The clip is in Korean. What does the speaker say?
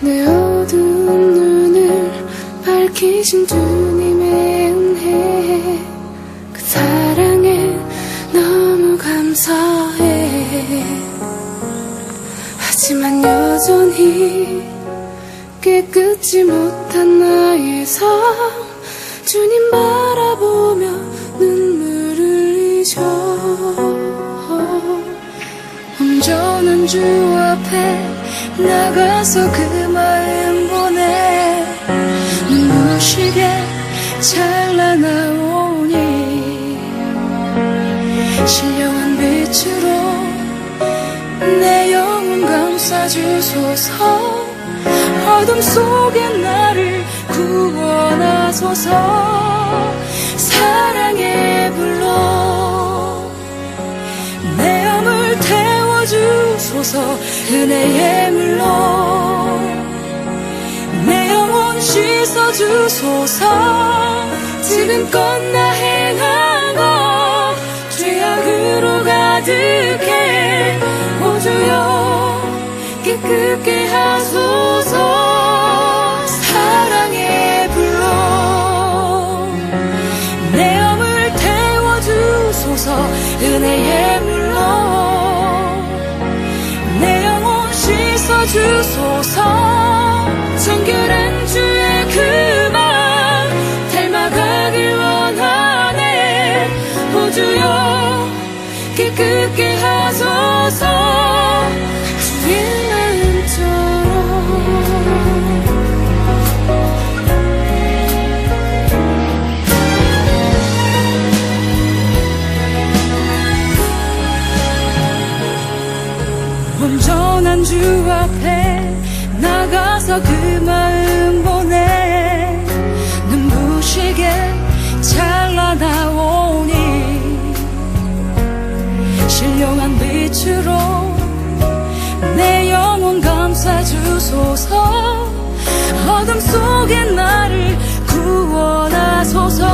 내 어두운 눈을 밝히신 주 하지만 여전히 깨끗지 못한 나의 삶 주님 바라보며 눈물을 흘리죠 온전한 주 앞에 나가서 그 마음 보내. 눈부시게 찬란하오니 신령한 빛으로 내 영 혼 감싸주소서. 어둠 속에 나를 구원하소서. 사랑의 불로 내 영을 태워주소서. 은혜의 물로 내 영혼 씻어주소서. 지금껏 나 행한 것 죄악으로 가득 주소서. 정결한 주의 그만 닮아가길 원하네. 오주여 깨끗게 하소서 주 앞에 나가서 그 마음 보내. 눈부시게 잘라나오니 신령한 빛으로 내 영혼 감싸주소서. 어둠 속에 나를 구원하소서.